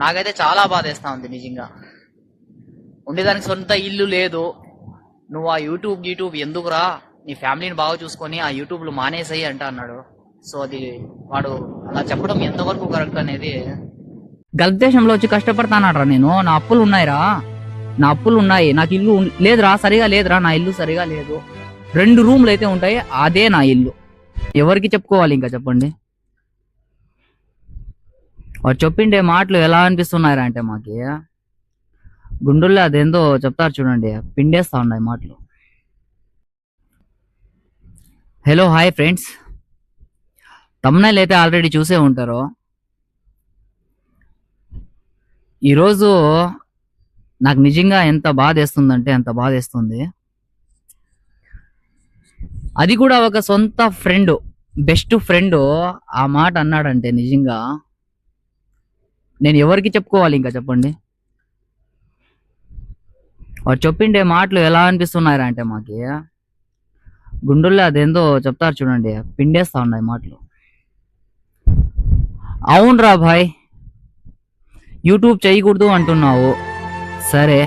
నాకైతే చాలా బాధేస్తా ఉంది నిజంగా. ఉండేదానికి సొంత ఇల్లు లేదు. నువ్వు ఆ యూట్యూబ్ యూట్యూబ్ ఎందుకురా? నీ ఫ్యామిలీని బాగా చూసుకొని ఆ యూట్యూబ్లు మానేసాయి అంట అన్నాడు. సో అది వాడు అలా చెప్పడం ఎంతవరకు కరెక్ట్ అనేది గల్ఫ్ దేశంలో వచ్చి కష్టపడతానరా నేను. నా అప్పులు ఉన్నాయిరా. నా అప్పులు ఉన్నాయి. నాకు ఇల్లు లేదురా సరిగా లేదురా. నా ఇల్లు సరిగా లేదు. రెండు రూమ్లు అయితే ఉంటాయి అదే నా ఇల్లు. ఎవరికి చెప్పుకోవాలి ఇంకా చెప్పండి? వాడు చెప్పిండే మాటలు ఎలా అనిపిస్తున్నాయి అంటే మాకి? గుండెల్లో అదేందో చెప్తారు చూడండి పిండేస్తా ఉన్నాయి మాటలు. హలో హాయ్ ఫ్రెండ్స్ తమ్నైల్ అయితే ఆల్రెడీ చూసే ఉంటారు. ఈరోజు నాకు నిజంగా ఎంత బాధ వేస్తుందంటే అంత బాధ వేస్తుంది అది కూడా ఒక సొంత ఫ్రెండ్ బెస్ట్ ఫ్రెండ్ ఆ మాట అన్నాడంటే నిజంగా నేను ఎవరికి చెప్పుకోవాలి ఇంకా చెప్పండి? వాడు చెప్పిండే మాటలు ఎలా అనిపిస్తున్నారా అంటే మాకి. గుండెల్లో అదేందో చెప్తారు చూడండి పిండేస్తా ఉన్నాయి మాటలు. అవునరా భాయ్ యూట్యూబ్ చేయకూడదు అంటున్నావు. సరే.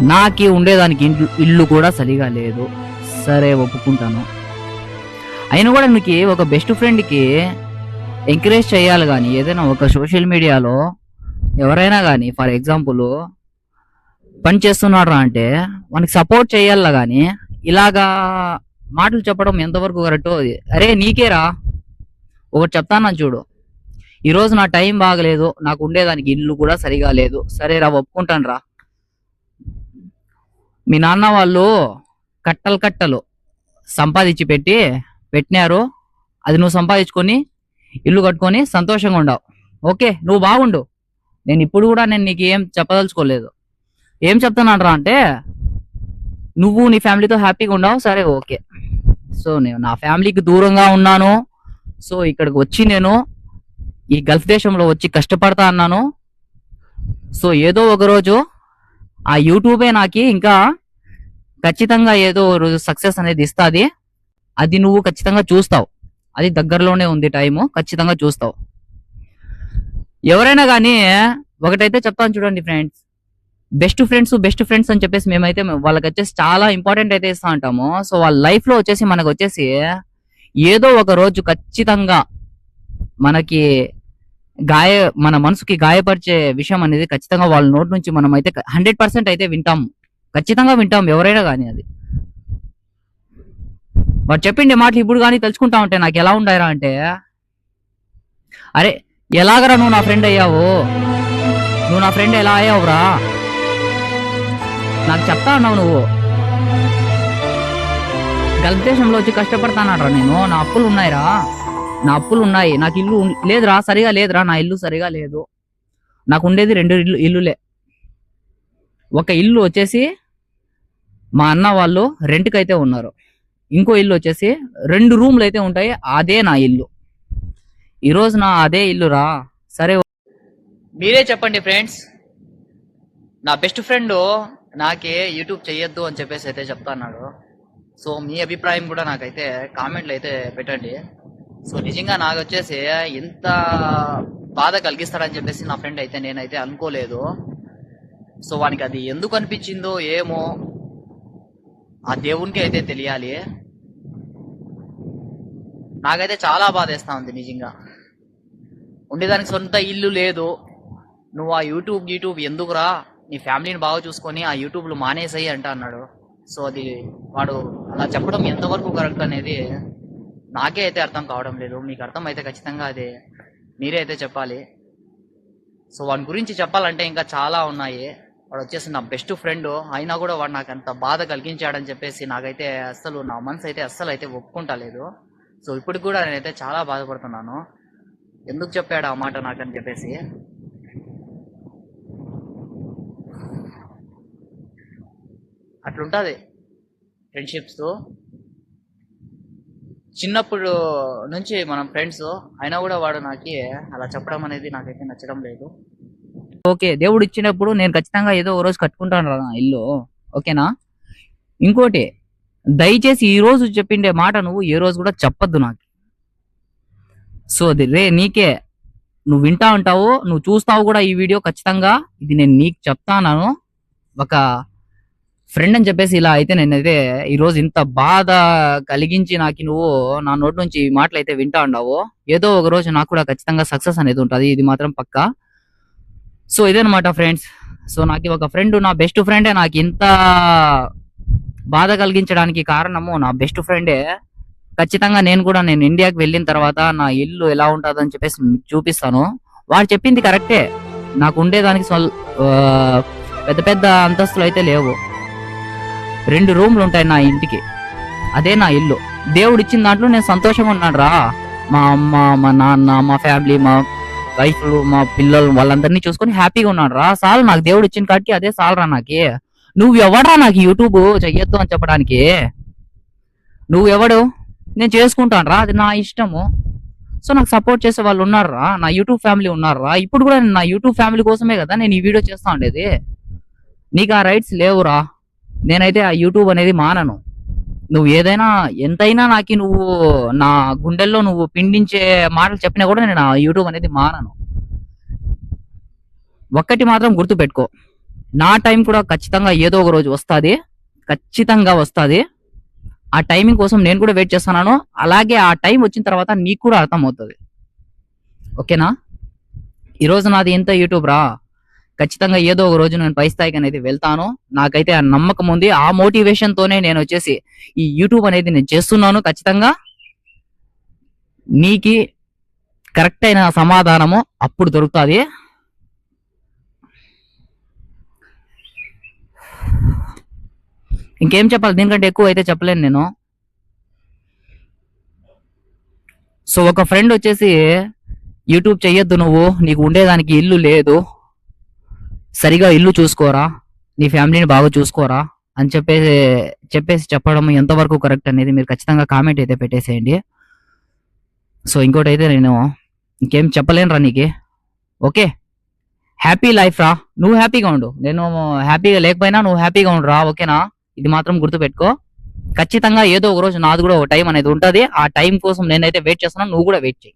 నాకి ఉండేదానికి ఇంట్లో ఇల్లు కూడా సరిగా లేదు. సరే ఒప్పుకుంటాను. అయినా కూడా నీకు ఒక బెస్ట్ ఫ్రెండ్కి ఎంకరేజ్ చేయాలి కానీ ఏదైనా ఒక సోషల్ మీడియాలో ఎవరైనా కానీ ఫర్ ఎగ్జాంపుల్ పని చేస్తున్నాడు అంటే మనకి సపోర్ట్ చేయాలా కానీ ఇలాగా మాటలు చెప్పడం ఎంతవరకు కరెక్ట్ అరే నీకేరా? ఒకటి చెప్తాను చూడు. ఈరోజు నా టైం బాగలేదు నాకు ఉండేదానికి ఇల్లు కూడా సరిగా లేదు. సరే రా ఒప్పుకుంటాను రా మీ నాన్న వాళ్ళు కట్టలు కట్టలు సంపాదించి పెట్టి పెట్టినారు. అది నువ్వు సంపాదించుకొని ఇల్లు కట్టుకొని సంతోషంగా ఉండవు. ఓకే నువ్వు బాగుండు. నేను ఇప్పుడు కూడా నేను నీకు ఏం చెప్పదలుచుకోలేదు. ఏం చెప్తున్నాడరా అంటే నువ్వు నీ ఫ్యామిలీతో హ్యాపీగా ఉండవు సరే ఓకే. సో నేను నా ఫ్యామిలీకి దూరంగా ఉన్నాను. సో ఇక్కడికి వచ్చి నేను ఈ గల్ఫ్ దేశంలో వచ్చి కష్టపడతా అన్నాను. సో ఏదో ఒకరోజు ఆ యూట్యూబే నాకు ఇంకా ఖచ్చితంగా ఏదో రోజు సక్సెస్ అనేది ఇస్తుంది. అది నువ్వు ఖచ్చితంగా చూస్తావు. అది దగ్గరలోనే ఉంది టైము ఖచ్చితంగా చూస్తావు. ఎవరైనా కానీ ఒకటైతే చెప్తాను చూడండి friends. Best friends best friends అని చెప్పేసి మేమైతే వాళ్ళకి వచ్చేసి చాలా ఇంపార్టెంట్ అయితే ఇస్తా ఉంటాము. సో వాళ్ళ లైఫ్లో వచ్చేసి మనకు వచ్చేసి ఏదో ఒక రోజు ఖచ్చితంగా మనకి గాయ మన మనసుకి గాయపరిచే విషయం అనేది ఖచ్చితంగా వాళ్ళ నోటి నుంచి మనం అయితే హండ్రెడ్ పర్సెంట్ అయితే వింటాం ఖచ్చితంగా వింటాం ఎవరైనా కానీ అది. వాడు చెప్పిండే మాటలు ఇప్పుడు కానీ తెలుసుకుంటా ఉంటే నాకు ఎలా ఉండారా అంటే? అరే ఎలాగరా నువ్వు నా ఫ్రెండ్ అయ్యావు? నువ్వు నా ఫ్రెండ్ ఎలా అయ్యావురా? నాకు చెప్తా ఉన్నావు నువ్వు. గల్ఫ్ దేశంలో వచ్చి కష్టపడతానరా నేను. నా అప్పులు ఉన్నాయిరా. నా అప్పులు ఉన్నాయి. నాకు ఇల్లు లేదురా సరిగా లేదురా. నా ఇల్లు సరిగా లేదు. నాకు ఉండేది రెండు ఇల్లు ఇల్లులే. ఒక ఇల్లు వచ్చేసి మా అన్న వాళ్ళు రెంట్కి అయితే ఉన్నారు. ఇంకో ఇల్లు వచ్చేసి రెండు రూమ్లు అయితే ఉంటాయి అదే నా ఇల్లు. ఈరోజు నా అదే ఇల్లు రా. సరే మీరే చెప్పండి ఫ్రెండ్స్. నా బెస్ట్ ఫ్రెండ్ నాకే యూట్యూబ్ చెయ్యొద్దు అని చెప్పేసి అయితే చెప్తాన్నాడు సో మీ అభిప్రాయం కూడా నాకైతే కామెంట్లు అయితే పెట్టండి. సో నిజంగా నాకు వచ్చేసి ఎంత బాధ కలిగిస్తాడని చెప్పేసి నా ఫ్రెండ్ అయితే నేనైతే అనుకోలేదు. సో వానికి అది ఎందుకు అనిపించిందో ఏమో ఆ దేవునికి అయితే తెలియాలి. నాకైతే చాలా బాధేస్తా ఉంది నిజంగా. ఉండేదానికి సొంత ఇల్లు లేదు. నువ్వు ఆ యూట్యూబ్ యూట్యూబ్ ఎందుకురా? నీ ఫ్యామిలీని బాగా చూసుకొని ఆ యూట్యూబ్లు మానేసాయి అంట అన్నాడు. సో అది వాడు అలా చెప్పడం ఎంతవరకు కరెక్ట్ అనేది నాకే అయితే అర్థం కావడం లేదు. మీకు అర్థం అయితే ఖచ్చితంగా అది. మీరే అయితే చెప్పాలి. సో వాడి గురించి చెప్పాలంటే ఇంకా చాలా ఉన్నాయి. వాడు వచ్చేసి నా బెస్ట్ ఫ్రెండ్. అయినా కూడా వాడు నాకు అంత బాధ కలిగించాడని చెప్పేసి నాకైతే అస్సలు నా మనసు అయితే అస్సలు అయితే ఒప్పుకుంటలేదు. సో ఇప్పటికి కూడా నేనైతే చాలా బాధపడుతున్నాను. ఎందుకు చెప్పాడు ఆ మాట నాకని చెప్పేసి? అట్లుంటుంది ఫ్రెండ్షిప్స్ చిన్నప్పుడు నుంచి మనం ఫ్రెండ్స్ అయినా కూడా వాడు నాకి అలా చెప్పడం అనేది నాకైతే నచ్చడం లేదు. ఓకే దేవుడు ఇచ్చినప్పుడు నేను ఖచ్చితంగా ఏదో ఒక రోజు కట్టుకుంటాను రా నా ఇల్లు. ఓకేనా? ఇంకోటి దయచేసి ఈ రోజు చెప్పిండే మాట నువ్వు ఏ రోజు కూడా చెప్పొద్దు నాకు. సో అది రే నీకే. నువ్వు వింటా ఉంటావు నువ్వు చూస్తావు కూడా ఈ వీడియో ఖచ్చితంగా ఇది నేను నీకు చెప్తాను ఒక ఫ్రెండ్ అని చెప్పేసి ఇలా అయితే నేనైతే ఈ రోజు ఇంత బాధ కలిగించి నాకు నువ్వు నా నోటి నుంచి ఈ మాటలు అయితే వింటా ఉండవు ఏదో ఒక రోజు నాకు కూడా ఖచ్చితంగా సక్సెస్ అనేది ఉంటుంది. ఇది మాత్రం పక్కా. సో ఇదనమాట ఫ్రెండ్స్ సో నాకు ఒక ఫ్రెండ్ నా బెస్ట్ ఫ్రెండే నాకు ఇంత బాధ కలిగించడానికి కారణము నా బెస్ట్ ఫ్రెండే. ఖచ్చితంగా నేను కూడా నేను ఇండియాకి వెళ్ళిన తర్వాత నా ఇల్లు ఎలా ఉంటుందని చెప్పేసి చూపిస్తాను. వాడు చెప్పింది కరెక్టే. నాకు ఉండేదానికి స్వల్- పెద్ద పెద్ద అంతస్తులు అయితే లేవు. రెండు రూమ్లు ఉంటాయి నా ఇంటికి. అదే నా ఇల్లు. దేవుడు ఇచ్చిన దాంట్లో నేను సంతోషంగా ఉన్నాను రా. మా అమ్మ మా నాన్న మా ఫ్యామిలీ మా వైఫ్ మా పిల్లలు వాళ్ళందరినీ చూసుకొని హ్యాపీగా ఉన్నాడు రా. సాల్ నాకు దేవుడు ఇచ్చిన కాబట్టి అదే సాలరా నాకి. నువ్వు ఎవడరా నాకు యూట్యూబ్ చెయ్యొద్దు అని చెప్పడానికి? నువ్వు ఎవడు నేను చేసుకుంటాను రా అది నా ఇష్టము. సో నాకు సపోర్ట్ చేసే వాళ్ళు ఉన్నారా నా యూట్యూబ్ ఫ్యామిలీ ఉన్నారా ఇప్పుడు కూడా నా యూట్యూబ్ ఫ్యామిలీ కోసమే కదా నేను ఈ వీడియో చేస్తా ఉండేది. నీకు ఆ రైట్స్ లేవురా. నేనైతే ఆ యూట్యూబ్ అనేది మానను. నువ్వు ఏదైనా ఎంతైనా నాకు నువ్వు నా గుండెల్లో నువ్వు పిండించే మాటలు చెప్పినా కూడా నేను ఆ యూట్యూబ్ అనేది మానను. ఒక్కటి మాత్రం గుర్తుపెట్టుకో. నా టైం కూడా ఖచ్చితంగా ఏదో ఒక రోజు వస్తుంది. ఖచ్చితంగా వస్తుంది. ఆ టైమింగ్ కోసం నేను కూడా వెయిట్ చేస్తున్నాను. అలాగే ఆ టైం వచ్చిన తర్వాత నీకు కూడా అర్థమవుతుంది. ఓకేనా? ఈరోజు నాది ఎంత యూట్యూబ్ రా. ఖచ్చితంగా ఏదో ఒక రోజు నేను పై స్థాయికి అనేది వెళ్తాను. నాకైతే ఆ నమ్మకం ఉంది. ఆ మోటివేషన్తోనే నేను వచ్చేసి ఈ యూట్యూబ్ అనేది నేను చేస్తున్నాను ఖచ్చితంగా. నీకి కరెక్ట్ అయిన సమాధానము అప్పుడు దొరుకుతుంది. ఇంకేం చెప్పాలి? దీనికంటే ఎక్కువ అయితే చెప్పలేను నేను. సో ఒక ఫ్రెండ్ వచ్చేసి యూట్యూబ్ చెయ్యొద్దు నువ్వు నీకు ఉండేదానికి ఇల్లు లేదు. సరిగా ఇల్లు చూసుకోరా నీ ఫ్యామిలీని బాగా చూసుకోరా అని చెప్పేసి చెప్పేసి చెప్పడం ఎంతవరకు కరెక్ట్ అనేది మీరు ఖచ్చితంగా కామెంట్ అయితే పెట్టేసేయండి. సో ఇంకోటి అయితే నేను ఇంకేం చెప్పలేను రా నీకు. ఓకే. హ్యాపీ లైఫ్ రా. నువ్వు హ్యాపీగా ఉండు. నేను హ్యాపీగా లేకపోయినా నువ్వు హ్యాపీగా ఉండు రా ఓకేనా? ఇది మాత్రం గుర్తుపెట్టుకో. ఖచ్చితంగా ఏదో ఒక రోజు నాది కూడా ఒక టైం అనేది ఉంటుంది. ఆ టైం కోసం నేనైతే వెయిట్ చేస్తున్నాను నువ్వు కూడా వెయిట్ చేయి.